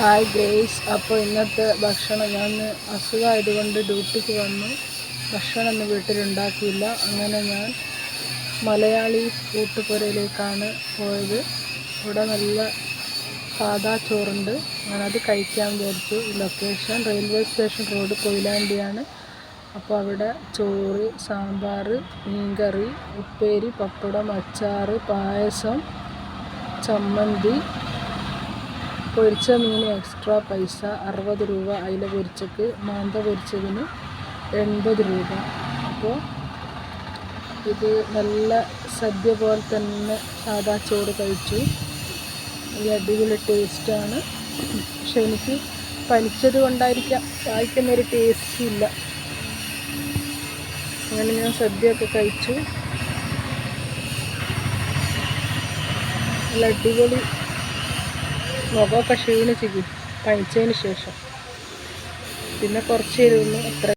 Hi grace. അപ്പോൾ ഇന്നത്തെ ഭക്ഷണം ഞാൻ അസുഖമായതുകൊണ്ട് ഡ്യൂട്ടിക്ക് വന്നു. ഭക്ഷണം ഒന്നും വീട്ടിലുണ്ടാക്കിയില്ല. അങ്ങനെ ഞാൻ മലയാളി കൂട്ടുപുരയിലേക്കാണ് പോയത്. ഇവിടെ നല്ല സാദാ ചോറുണ്ട്. ഞാനത് കഴിക്കാൻ വിചാരിച്ചു. ലൊക്കേഷൻ റെയിൽവേ സ്റ്റേഷൻ റോഡ് കൊയിലാണ്ടിയാണ്. അപ്പോൾ അവിടെ ചോറ് സാമ്പാർ മീൻകറി ഉപ്പേരി പപ്പടം അച്ചാർ പായസം ചമ്മന്തി പൊരിച്ച മീൻ എക്സ്ട്രാ പൈസ അറുപത് രൂപ അയില പൊരിച്ചക്ക് മാന്ത പൊരിച്ചതിന് എൺപത് രൂപ. അപ്പോൾ ഇത് നല്ല സദ്യ പോലെ തന്നെ സാദാ ചോറ് കഴിച്ചു. ഈ അടിപൊളി ടേസ്റ്റാണ്. പക്ഷെ എനിക്ക് പനിച്ചത് കൊണ്ടായിരിക്കാം. വായിക്കുന്നൊരു ടേസ്റ്റ് ഇല്ല. അങ്ങനെ ഞാൻ സദ്യയൊക്കെ കഴിച്ചു. നല്ല അടിപൊളി മുഖമൊക്കെ ക്ഷീണിച്ചിരിക്കും കഴിച്ചതിന് ശേഷം. പിന്നെ കുറച്ച് ഇരുന്ന് അത്ര